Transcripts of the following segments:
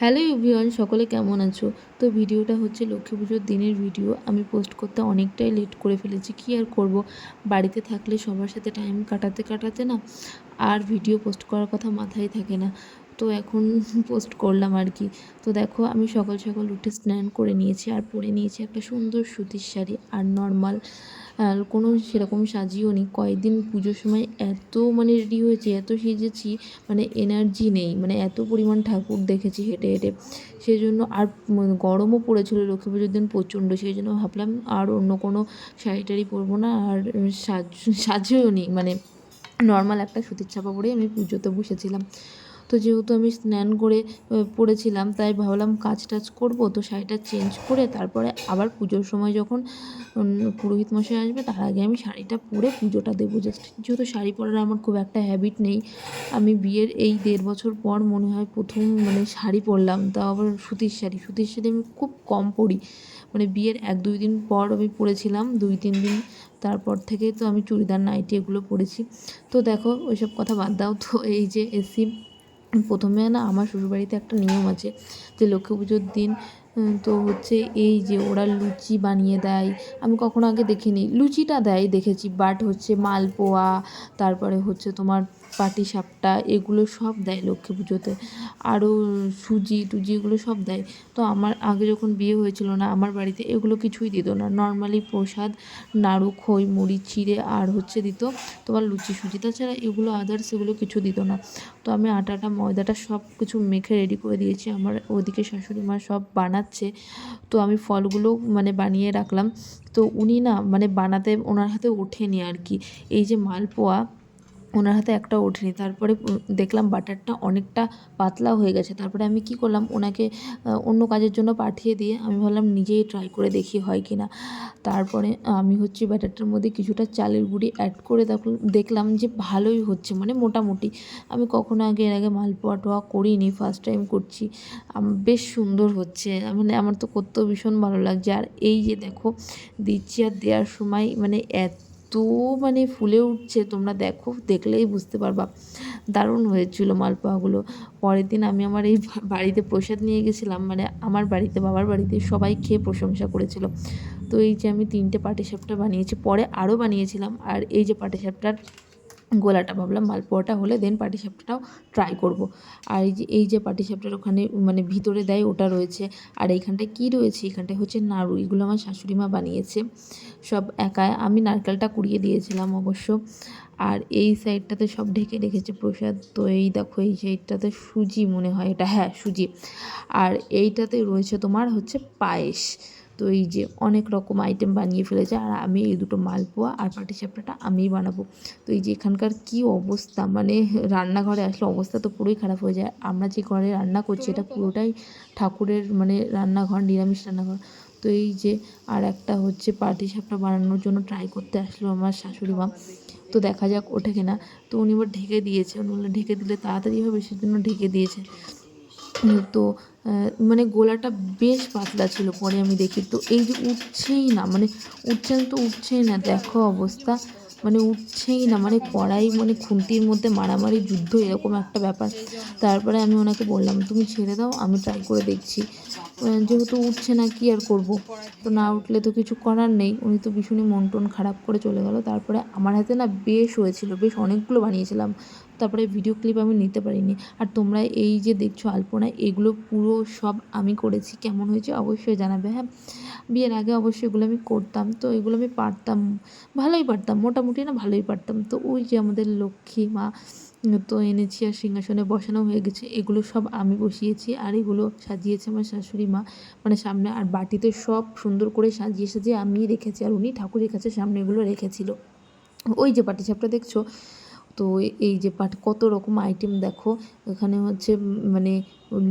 Hello everyone, সকলে কেমন আছো? তো ভিডিওটা হচ্ছে লক্ষ্মী পুজোর দিনের ভিডিও। আমি পোস্ট করতে অনেকটাই লেট করে ফেলেছি, কি আর করব? বাড়িতে থাকলে সবার সাথে টাইম কাটাতে কাটাতে না, আর ভিডিও পোস্ট করার কথা মাথায় থাকে না। তো এখন পোস্ট করলাম আর কি। তো দেখো, আমি সকাল সকাল উঠে স্নান করে নিয়েছি, আর পরে নিয়েছি একটা সুন্দর সুতির শাড়ি, আর নর্মাল আর কোনো সেরকম সাজিও নি। কয়েকদিন পুজোর সময় এত মানে রেডি হয়েছি, এত সেজেছি মানে এনার্জি নেই। মানে এত পরিমাণ ঠাকুর দেখেছি হেঁটে হেঁটে। সেই জন্য আর গরমও পড়েছিল লক্ষ্মী পুজোর দিন প্রচণ্ড। সেই জন্য ভাবলাম আর অন্য কোনো শাড়ি টাড়ি পরবো না। আর সাজ, সাজেও নি। মানে নর্মাল একটা সুতির ছাপা পরেই আমি পুজোতে বসেছিলাম। তো যেহেতু আমি স্নান করে পড়েছিলাম, তাই ভাবলাম কাজ টাজ করব, তো শাড়িটা চেঞ্জ করে তারপরে আবার পুজোর সময় যখন পুরোহিত মশাই আসবে, তার আগে আমি শাড়িটা পরে পুজোটা দেবো। জাস্ট যেহেতু শাড়ি পরার আমার খুব একটা হ্যাবিট নেই, আমি বিয়ের এই দেড় বছর পর মনে হয় প্রথম মানে শাড়ি পরলাম, তাও আবার সুতির শাড়ি। সুতির শাড়ি আমি খুব কম পরি। মানে বিয়ের এক দুই দিন পর আমি পরেছিলাম, দুই তিন দিন তারপর থেকে তো আমি চুড়িদার, নাইটি এগুলো পরেছি। তো দেখো, ওইসব কথা বাদ দাও। তো এই যে এসি প্রথমে না আমার শ্বশুরবাড়িতে একটা নিয়ম আছে যে লক্ষ্মী পুজোর দিন তো হচ্ছে এই যে ওরা লুচি বানিয়ে দেয়, আমি কখনো আগে দেখিনি। লুচিটা দেয়, দেখেছি বাট হচ্ছে মালপোয়া, তারপরে হচ্ছে তোমার পাটিসাপটা, এগুলো সব দেয় লক্ষ্মী পুজোতে। আরও সুজি টুজি এগুলো সব দেয়। তো আমার আগে যখন বিয়ে হয়েছিল না, আমার বাড়িতে এগুলো কিছুই দিত না। নর্মালি প্রসাদ, নাড়ু, খই, মুড়ি, চিড়ে, আর হচ্ছে দিত তোমার লুচি সুজি। তাছাড়া এগুলো আদার্স এগুলো কিছু দিত না। তো আমি আটাটা, ময়দাটা সব কিছু মেখে রেডি করে দিয়েছি। আমার ওদিকে শাশুড়ি মা সব বানাচ্ছে তো আমি ফলগুলো মানে বানিয়ে রাখলাম। তো উনি না মানে বানাতে ওনার হাতে ওঠেনি আর কি। এই যে মালপোয়া ওনার হাতে একটা ওঠেনি তারপরে দেখলাম বাটারটা অনেকটা পাতলা হয়ে গেছে। তারপরে আমি কি করলাম, ওনাকে অন্য কাজের জন্য পাঠিয়ে দিয়ে আমি ভাবলাম নিজেই ট্রাই করে দেখি হয় কি না। তারপরে আমি হচ্ছে ব্যাটারটার মধ্যে কিছুটা চালের গুঁড়ি অ্যাড করে দেখ- দেখলাম যে ভালোই হচ্ছে মানে মোটামুটি। আমি কখনো আগে, এর আগে মালপোয়া টোয়া করিনি ফার্স্ট টাইম করছি। বেশ সুন্দর হচ্ছে। মানে আমার তো করতেও ভীষণ ভালো লাগছে। আর এই যে দেখো, দিচ্ছি আর দেওয়ার সময় মানে এত মানে ফুলে উঠছে, তোমরা দেখো, দেখলেই বুঝতে পারবা। দারুণ হয়েছিল মালপোয়াগুলো। পরের দিন আমি আমার এই বাড়িতে প্রসাদ নিয়ে গেছিলাম মানে আমার বাড়িতে, বাবার বাড়িতে সবাই খেয়ে প্রশংসা করেছিল। তো এই যে আমি তিনটে পাটিসাপটা বানিয়েছি, পরে আরও বানিয়েছিলাম, আর এই যে পাটিসাপটার গোলাটা ভাবলাম মালপোয়াটা হলে দেন পাটিসাপটাটাও ট্রাই করব। আর এই যে এই যে পাটিসাপটার ওখানে মানে ভিতরে দেয় ওটা রয়েছে। আর এইখানটায় কী রয়েছে? এখানটায় হচ্ছে নাড়ু, এগুলো আমার শাশুড়ি মা বানিয়েছে। সব একা আমি নারকেলটা কুড়িয়ে দিয়েছিলাম অবশ্য। আর এই সাইডটাতে সব ঢেকে রেখেছে প্রসাদ। তো এই দেখো, এই সাইডটাতে সুজি মনে হয় এটা। হ্যাঁ সুজি। আর এইটাতে রয়েছে তোমার হচ্ছে পায়েস। তো এই যে অনেক রকম আইটেম বানিয়ে ফেলেছে আর আমি এই দুটো মালপোয়া আর পাটিসাপটাটা আমিই বানাবো। তো এই যে এখানকার কী অবস্থা? মানে রান্নাঘরে আসলে অবস্থা তো পুরোই খারাপ হয়ে যায়। আমরা যে ঘরে রান্না করছি এটা পুরোটাই ঠাকুরের মানে রান্নাঘর নিরামিষ রান্নাঘর। তো এই যে আর একটা হচ্ছে পাটিসাপটা বানানোর জন্য ট্রাই করতে আসলো আমার শাশুড়ি মা। তো দেখা যাক ওঠে কিনা। তো উনি এবার ঢেকে দিয়েছে। উনি ঢেকে দিলে তাড়াতাড়ি হবে সেজন্য ঢেকে দিয়েছে। তো মানে গোলাটা বেশ পাতলা ছিল পরে আমি দেখি। তো এই যে উঠছেই না মানে উঠছে তো উঠছেই না, দেখো অবস্থা। মানে উঠছেই না মানে কড়াই মানে খুন্তির মধ্যে মারামারি, যুদ্ধ, এরকম একটা ব্যাপার। তারপরে আমি ওনাকে বললাম, তুমি ছেড়ে দাও, আমি ট্রাই করে দেখছি। যেহেতু উঠছে না, কি আর করব? তো না উঠলে তো কিছু করার নেই। উনি তো ভীষণই মন টন খারাপ করে চলে গেল। তারপরে আমার হাতে না বেশ হয়েছিল, বেশ অনেকগুলো বানিয়েছিলাম। তারপরে ভিডিও ক্লিপ আমি নিতে পারিনি। আর তোমরা এই যে দেখছ আলপনা, এগুলো পুরো সব আমি করেছি। কেমন হয়েছে অবশ্যই জানাবে হ্যাঁ? বিয়ের আগে অবশ্যই এগুলো আমি করতাম, তো এগুলো আমি পারতাম, ভালোই পারতাম, মোটামুটি না ভালোই পারতাম। তো ওই যে আমাদের লক্ষ্মী মা তো এনেছি আর সিংহাসনে বসানো হয়ে গেছে, এগুলো সব আমি বসিয়েছি আর এগুলো সাজিয়েছে আমার শাশুড়ি মা। মানে সামনে আর বাটিতে সব সুন্দর করে সাজিয়ে সাজিয়ে আমি রেখেছি আর উনি ঠাকুরের কাছে সামনে এগুলো রেখেছিল। ওই যে পাটিসাপটা দেখছ তো এই যে পাট, কত রকম আইটেম দেখো। এখানে হচ্ছে মানে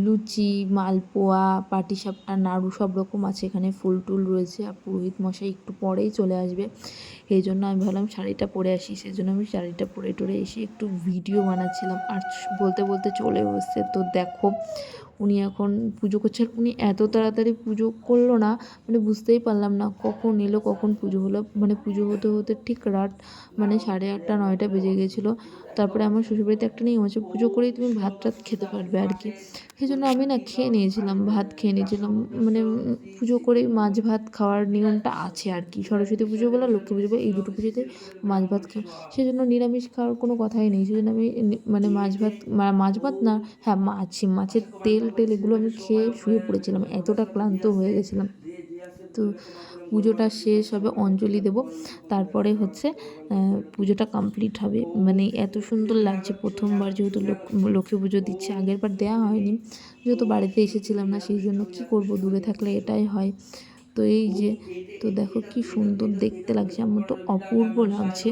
লুচি, মালপোয়া পাটিসাপটা নাড়ু সব রকম আছে এখানে। ফুল টুল রয়েছে, আর পুরোহিত মশাই একটু পরেই চলে আসবে। এই জন্য আমি ভাবলাম শাড়িটা পরে আসি। সেই জন্য আমি শাড়িটা পরে টরে এসে একটু ভিডিও বানাচ্ছিলাম। আর বলতে বলতে চলে এসছে। তো দেখো উনি এখন পুজো করছেন উনি এত তাড়াতাড়ি পুজো করল না মানে বুঝতেই পারলাম না কখন এলো, কখন পুজো হলো। মানে পুজো হতে হতে ঠিক রাত মানে সাড়ে আটটা, নয়টা বেজে গিয়েছিল তারপরে আমার শ্বশুরবাড়িতে একটা নিয়ম আছে, পুজো করেই তুমি ভাত টাত খেতে পারবে আর কি। সেই জন্য আমি না খেয়ে নিয়েছিলাম, ভাত খেয়ে নিয়েছিলাম। মানে পুজো করেই মাছ ভাত খাওয়ার নিয়মটা আছে আর কি। সরস্বতী পুজো বলো, লক্ষ্মী পুজো বলো, এই দুটো পুজোতে মাছ ভাত খাই সেই জন্য নিরামিষ খাওয়ার কোনো কথাই নেই। সেই জন্য আমি মানে মাছ ভাত মাছ ভাত না হ্যাঁ মাছ মাছের তেল টেল এগুলো আমি খেয়ে শুয়ে পড়েছিলাম, এতটা ক্লান্ত হয়ে গেছিলাম। তো পুজোটা শেষ হবে, অঞ্জলি দেব। তারপরে হচ্ছে পুজোটা কমপ্লিট হবে। মানে এত সুন্দর লাগছে প্রথমবার, যেহেতু লক্ষ- লক্ষ্মী পুজো দিচ্ছে আগের বার দেওয়া হয়নি। যেহেতু বাড়িতে এসেছিলাম না, সেই জন্য কী করব, দূরে থাকলে এটাই হয়। তো এই যে, তো দেখো কি সুন্দর দেখতে লাগছে, আমার তো অপূর্ব লাগছে।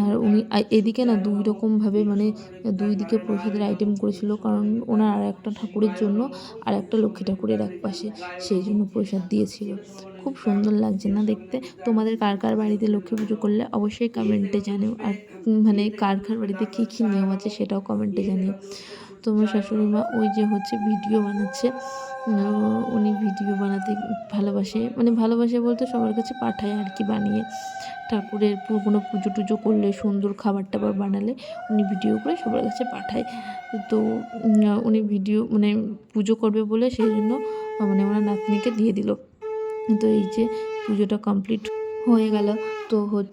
আর উনি এদিকে না দুই রকমভাবে মানে দুই দিকে প্রসাদের আইটেম করেছিল। কারণ ওনার আর একটা ঠাকুরের জন্য আর একটা লক্ষ্মী ঠাকুরের এক পাশে সেই জন্য প্রসাদ দিয়েছিল। খুব সুন্দর লাগছে না দেখতে? তোমাদের কার কার বাড়িতে লক্ষ্মী পুজো করলে অবশ্যই কমেন্টে জানিও। আর মানে কার কার বাড়িতে কী কী নিয়ম আছে সেটাও কমেন্টে জানিও। তোমার শাশুড়ি মা ওই যে হচ্ছে ভিডিও বানাচ্ছে উনি ভিডিও বানাতে ভালোবাসে মানে ভালোবাসে বলতে সবার কাছে পাঠায় আর কি বানিয়ে। ঠাকুরের কোনো পুজো টুজো করলে, সুন্দর খাবার টাবার বানালে উনি ভিডিও করে সবার কাছে পাঠায়। তো উনি ভিডিও মানে পুজো করবে বলে সেই জন্য মানে ওনার নাতনিকে দিয়ে দিল। তো এই যে পুজোটা কমপ্লিট হয়ে গেল, তো হচ্ছে